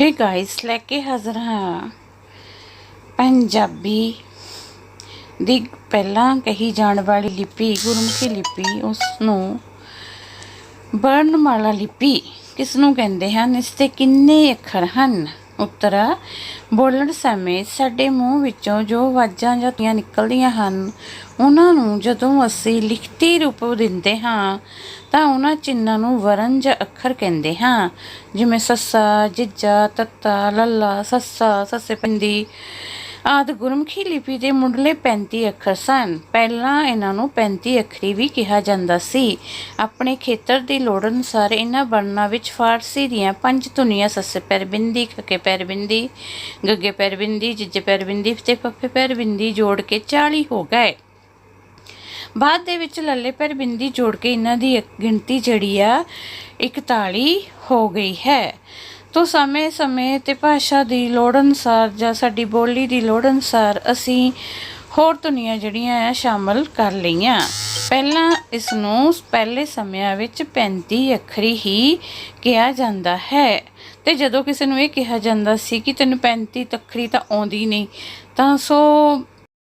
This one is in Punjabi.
ਹੇ ਗਾਇਸ ਲੈ ਕੇ ਹਾਜ਼ਰ ਹਾਂ। ਪੰਜਾਬੀ ਦੀ ਪਹਿਲਾਂ ਕਹੀ ਜਾਣ ਵਾਲੀ ਲਿਪੀ, ਗੁਰਮੁਖੀ ਲਿਪੀ ਉਸ ਨੂੰ ਵਰਣਮਾਲਾ ਲਿਪੀ ਕਿਸ ਨੂੰ ਕਹਿੰਦੇ ਹਨ? ਇਸ ਤੇ ਕਿੰਨੇ ਅੱਖਰ ਹਨ? ਉਤਰਾ, ਬੋਲਣ ਸਮੇਂ ਸਾਡੇ ਮੂੰਹ ਵਿੱਚੋਂ ਜੋ ਆਵਾਜ਼ਾਂ ਜਾਂ ਨਿਕਲਦੀਆਂ ਹਨ, ਉਹਨਾਂ ਨੂੰ ਜਦੋਂ ਅਸੀਂ ਲਿਖਤੀ ਰੂਪ ਦਿੰਦੇ ਹਾਂ, ਤਾਂ ਉਹਨਾਂ ਚਿੰਨਾਂ ਨੂੰ ਵਰਨ ਜਾਂ ਅੱਖਰ ਕਹਿੰਦੇ ਹਾਂ। ਜਿਵੇਂ ਸੱਸਾ, ਜਿੱਜਾ, ਤੱਤਾ, ਲੱਲਾ, ਸੱਸਾ, ਸੱਸੇ ਪੰਦੀ ਆਦਿ ਗੁਰਮੁਖੀ ਲਿਪੀ ਦੇ ਮੁੱਢਲੇ 35 ਅੱਖਰ ਸਨ। ਪਹਿਲਾਂ ਇਹਨਾਂ ਨੂੰ 35 ਅੱਖਰੀ ਵੀ ਕਿਹਾ ਜਾਂਦਾ ਸੀ। ਆਪਣੇ ਖੇਤਰ ਦੀ ਲੋੜ ਅਨੁਸਾਰ ਇਹਨਾਂ ਵਰਣਾਂ ਵਿੱਚ ਫਾਰਸੀ ਦੀਆਂ ਪੰਜ ਧੁਨੀਆਂ ਸੱਸੇ ਪੈਰ ਬਿੰਦੀ ਖੱਕੇ ਪੈਰ ਬਿੰਦੀ ਗੱਗੇ ਪੈਰਬਿੰਦੀ, ਜਿੱਜੇ ਪੈਰ ਬਿੰਦੀ ਤੇ ਫੱਫੇ ਪੈਰ ਬਿੰਦੀ ਜੋੜ ਕੇ 40 ਹੋ ਗਏ। ਬਾਅਦ ਦੇ ਵਿੱਚ ਲੱਲੇ ਪੈਰ ਬਿੰਦੀ ਜੋੜ ਕੇ ਇਹਨਾਂ ਦੀ ਇੱਕ ਗਿਣਤੀ ਜਿਹੜੀ ਆ 41 ਹੋ ਗਈ ਹੈ। ਤੋ ਸਮੇਂ-ਸਮੇਂ ਤੇ ਭਾਸ਼ਾ ਦੀ ਲੋੜ ਅਨੁਸਾਰ ਜਾਂ ਸਾਡੀ ਬੋਲੀ ਦੀ ਲੋੜ ਅਨੁਸਾਰ ਅਸੀਂ ਹੋਰ ਧੁਨੀਆਂ ਜਿਹੜੀਆਂ ਆ ਸ਼ਾਮਲ ਕਰ ਲਈਆਂ। ਪਹਿਲਾਂ ਇਸ ਨੂੰ ਪਹਿਲੇ ਸਮਿਆਂ ਵਿੱਚ 35 ਅੱਖਰੀ ਹੀ ਕਿਹਾ ਜਾਂਦਾ ਹੈ। ਤੇ ਜਦੋਂ ਕਿਸੇ ਨੂੰ ਇਹ ਕਿਹਾ ਜਾਂਦਾ ਸੀ ਕਿ ਤੈਨੂੰ 35 ਅੱਖਰੀ ਤਾਂ ਆਉਂਦੀ ਨਹੀਂ, ਤਾਂ ਸੋ